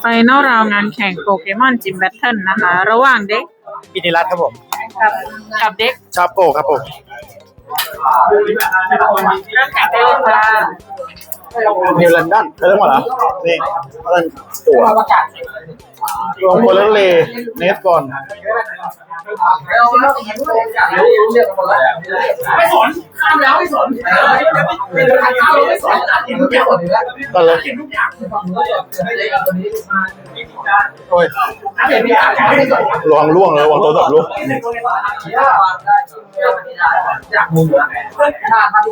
ไฟนอลราวงานแข่งโปเกมอนจิมแบทเทิลนะคะ ระหว่างเด็กพินิรัตน์ครับผม กับกับเด็กชาโปครับผม เริ่มแข่งได้เลยค่ะนิวลอนดอนเรื่องหมดเหรอ นี่อะไรตัวลงโคเลเลเนสก่อน ไม่สน ข้ามแล้วไม่สนไม่สนข้ามไม่สนกินทุกอย่างก็เลยกินทุกอย่างโอ้ยถ้าเห็นพี่อ่านไม่สนระวังล่วงเลยระวังโทรศัพท์ล่วง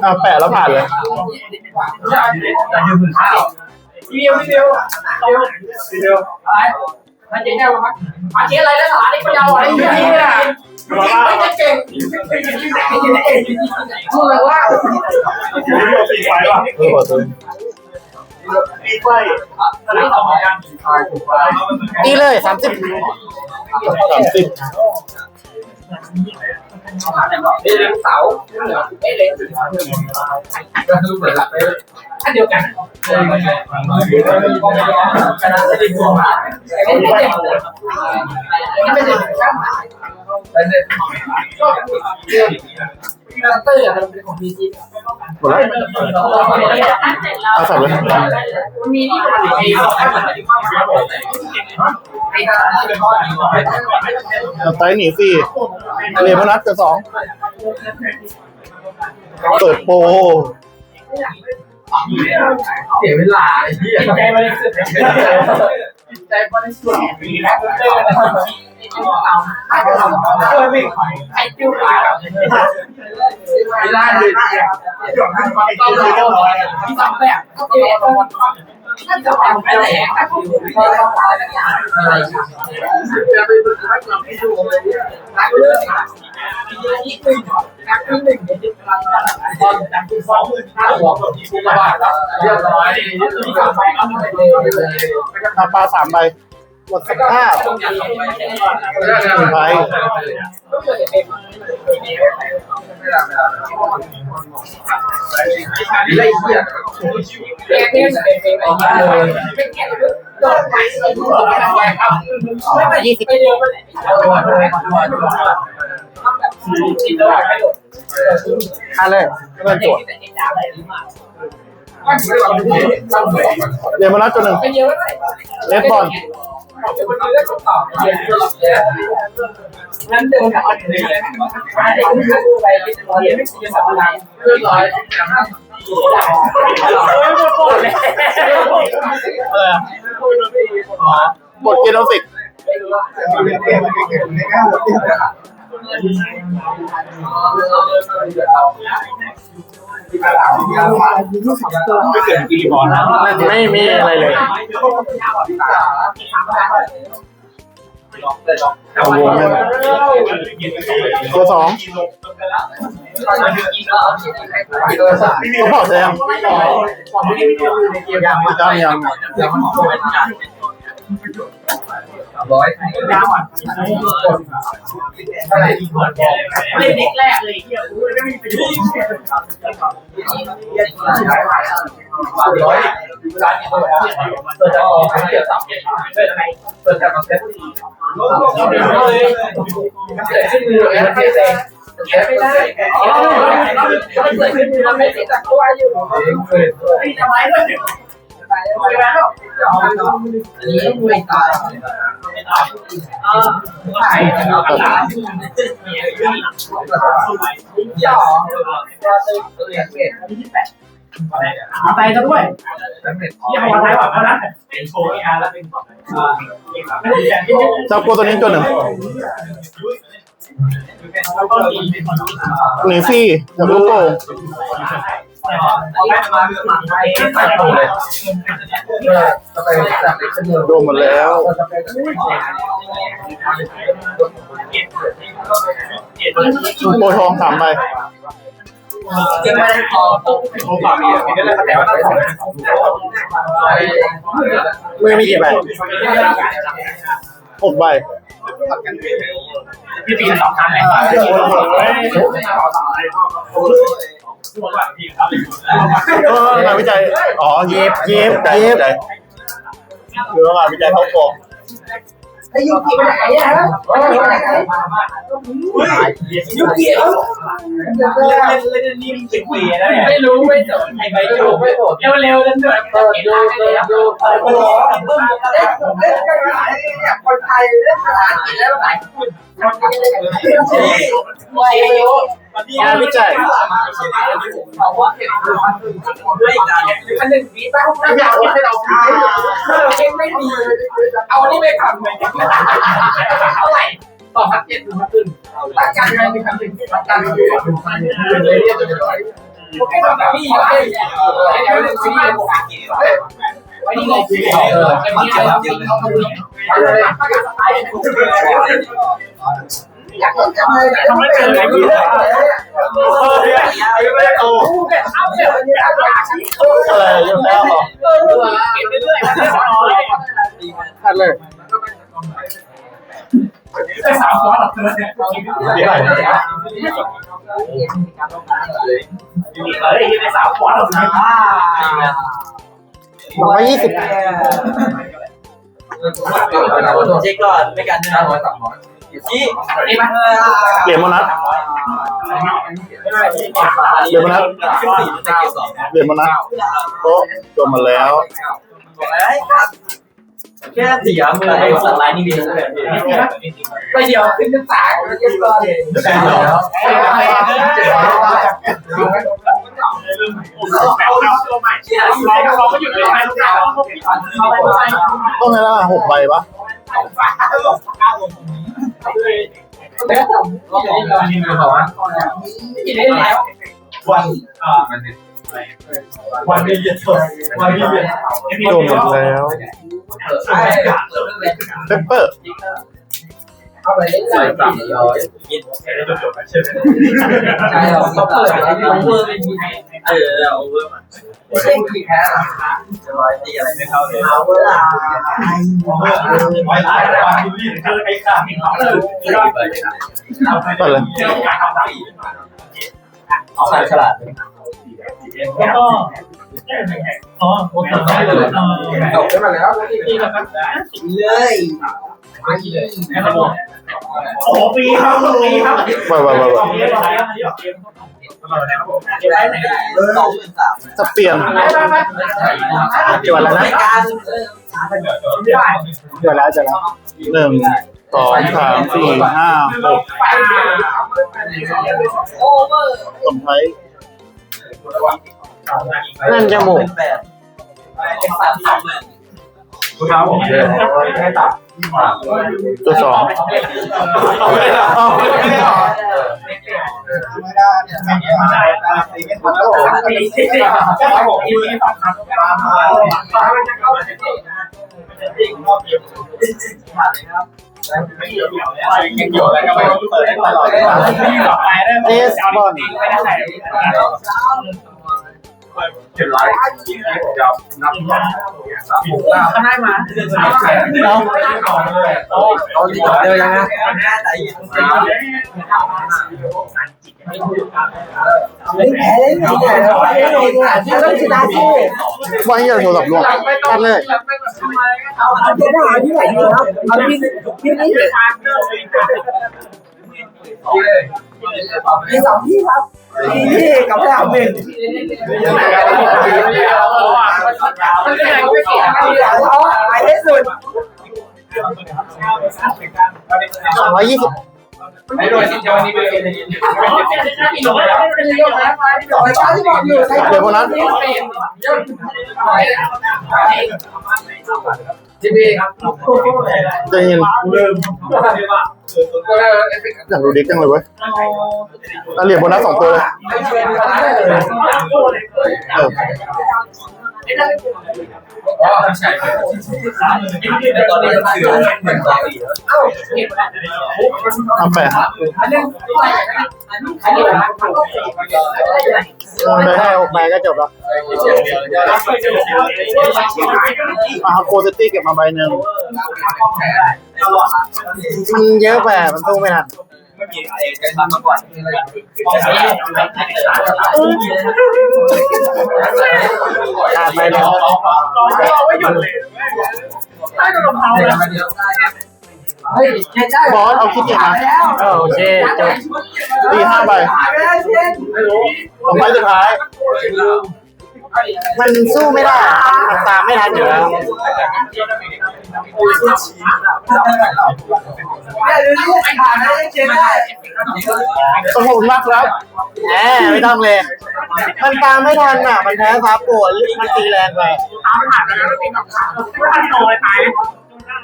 อะแปะแล้วผ่านเลยจะยืมข้าวพี่เดียวพี่เดียวพี่เดียวอะไรมาเจ๊เนี่ยมามาเจ๊อะไรแล้วสาระนี่ก็ยาวอะไรอย่างเงี้ย ไม่จะเก่งพูดเลยว่าเออขอโทษนี่เลยสามสิบสามสิบ เลี้ยงเสาเลี้ยงก็คือเหมือนหลักเลยอันเดียวกันชนะไม่ได้กลัวมาไม่ได้เด็กไม่ได้ช่างเป็นเด็กชอบเรื่องเตอร์มันเป็นของพีจี หมดแล้วเอาสับเลยมีที่มันมีไอ้เหนที่ว่านไอ้การเอาไตหนีสี่เรียนพนัสกับสองเปิดโปร เสียเวลาไอ้ที่ใจมันใจบริสุดมีแล้วเจอกันเอาไอ้ก็ทำเออไม่ไอ้จิ้วขาไม่ได้เลยต้องเลยที่สองแบบก็เจอตัวถ้าจะทำอะไรก็คืออะไรจะไปฝึกให้เราไม่ดูเลยนักเรื่องที่หนึ่งนักที่หนึ่งจะตอนนักที่สองห้าหัว อาปลาสามใบหมดสภาพหนึ่งใบไยี่สิบเอะไปไหนที่ตัวม่โดนอันเลยไม่เป็นจั่วเรียนพนัสตัวหนึ่งเลสบอลงั้นเดินกลับมาเลยไปเรียนไม่ใช่สบายเพื่อร้อยอะไรอะ บทเกโนสิกไม่มีอะไรเลยเอาวงเลยตัวสองเขา บอกแซมยังยังยังร้อยยาวอะอะไรที่ก่อนเล่นเด็กแรกเลยที่รู้เลยไม่มีประโยชน์ร้อยร้านนี้เปิดจะออกเกี่ยวกับเปิดอะไรเปิดจากคอนเซ็ปต์เลยเกิดขึ้นมือแล้วไม่ ได้ไม่ได้อ๋อเกิดขึ้นมือแล้วไม่ติดตะกั่วอยู่ไม่ทำไมด้วยไปแล้วอันนี้ไม่ตายใช่ย่อเรียนเวทเอาไปกันด้วยยี่ห้อไทยว่าเพราะนั้นเป็นโชว์งานแล้วเป็นเจ้าโกตัวนี้ตัวหนึ่ง หนีฟรีกับลูกโป่งเอาไปมาเรื่องมาไปไปเลยจะไปจากเด็กขึ้นเรือรวมหมดแล้วโปรทองสามใบยังไม่ได้พอผมฝากมีแต่แต่ว่าต้องมือมีกี่ใบ หกใบพี่ปีสองครั้งเลยเอองานวิจัย อ๋อ เย็บ เย็บ เย็บคือว่างานวิจัยเข้ากอง ไอ้ยูกิไปไหนอะยูกิเล่นเล่นเล่นนี่สิบปีแล้วเนี่ยไม่รู้ไม่สนไอ้ใบจูไม่สนเร็วเร็วเล่นด้วยเปิดดูเปิดดูเปิดดูเล่นเล่นกันหลายเนี่ยคนไทยเล่นภาษาอังกฤษแล้วหลายคนไม่รู้ งานวิจัยเขาว่าเก็บด้วยกันอันหนึ่งปีแป๊บไม่อยากให้เราพิมพ์ถ้าเราเองไม่มีเอานี่ไปทำเลยเท่าไหร่ต่อพันเจ็ดถึงพันขึ้นหลักการงานเป็นคำหนึ่งหลักการเป็นคำหนึ่งเลยเรียกเลยพี่เอ้ยเดี๋ยวเรื่องซีรีส์ผมวันนี้เลยเออจะมีอะไงเขาเลยอยากจะเลยทำไมเป็นออะไรอยู่แล้วเหรอทัดเลยสามร้อยหรอกเลยเฮ้ยในสามร้อยหรอกนะสองร้อยยี่สิบเช็คก่อนไม่กันนะร้อยสามร้อย ที่นี่มันเหรียญโบนัสเหรียญโบนัสสี่จะเก็บสองเหรียญโบนัสโต๊ะจบมาแล้วแค่เสียมือไปสั่งไลน์นี่ดีเลยไปเดี๋ยวขึ้นน้ำตาเย็นก่อนเราก็หยุดเลยไปลูกค้าต้องไงล่ะหกใบปะ แล้วก็จะได้เงินนี่บอกว่ากินได้แล้ววันอ่ามันวันนี้เย็นวันนี้เย็นจบหมดแล้วเปปเปอร์ เอาไปเล่นใส่สามร้อยยินใช่เราต้องเปิดให้ดูเวอร์เป็นยังไงเออเอาเวอร์มาไม่ใช่กี่แพ้จะร้อยตีอะไรไม่เข้าเลยเอาเวลาไม่ได้วันนี้เจอไอ้ข้ามีเขาเลยเปิดเลยใส่ฉลาดแล้วก็อ๋อโอเคเลยจบขึ้มาแล้วที่แล้วก็เลย โอ้ปีครับปีครับไปไปไปไปสองหมื่นสามจะเปลี่ยนเกี่ยวอะไรนะการเกี่ยวแล้วจะแล้วหนึ่งสองสามสี่ห้าหกสมไทยนั่นจมูก เท้าผมเลยให้ตัดตัวสองไม่ได้อ้าวไม่ได้ครับผมอีพีสองครับฟ้ามันจะเข้าจริงจริงรอบเดียวยังอยู่แล้วก็ไม่รู้ เปิดได้ตลอดที่ต่อไปได้ไม่ได้เจ็ดร้อยเดี๋ยวนับสามหกเขาได้มาเราโอ้เอาดีต่อเดียวยังนะแม่ใจเย็นแพ้ได้ไงเนี่ยเราไม่ได้เลยเนี่ยต้องชนะที่ว่าให้เราโทรศัพท์ล่วงตัดเลยเอาเอาเจ้าหน้าที่ไหนดีครับเอาที่ที่นี่เลย มีสองที่ครับที่กับสามหนึ่งเอาไปให้สุดสองร้อยยี่สิบไม่โดนที่จะวันนี้เป็นเป็นเป็นโดนแล้วเป็นโดนแล้วโดนช้าที่บอกอยู่เดี๋ยวโบนัส จีบีครับใจเย็นลืมก็ได้เอฟเฟกต์อยากดูดิกจังเลยเว้ยเอาเหรียญโบนัสสองตัวเลยไม่ช่วยได้เลยเออ อ๋อใช่แต่ตอนนี้ก็คือเหมือนตอนนี้อ้าเก็บทำแปดอันนี้อันนี้ไปให้หกใบก็จบแล้วมาโคซิตี้เก็บมาใบหนึ่งมันเยอะไปมันสู้ไม่ทัน ม่มีอะไรกันมาก่อนขาดไปแล้วเราไม่หยุดเลยไม่โดนรองเท้าเลยเฮ้ยได้บอสเอาคิดเองนะเออโอเคจบตีห้าใบหายไปไม่รู้สองใบสุดท้าย มันสู้ไม่ได้อะมันตามไม่ทันอยู่แล้วเนี่ยดูนี่ผ่านได้เจ๊ได้ขอบคุณมากครับแหมไม่ต้องเลย มันตามไม่ทันอะ มันแพ้ซาโปะมันตีแรงไปตามผ่านไปแล้วไม่ต้องขาไม่ทันโตไปตายว่านี่ ครับ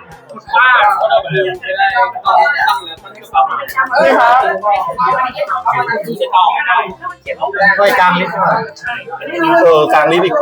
ไปกลางนิดเออกลางนิดอีก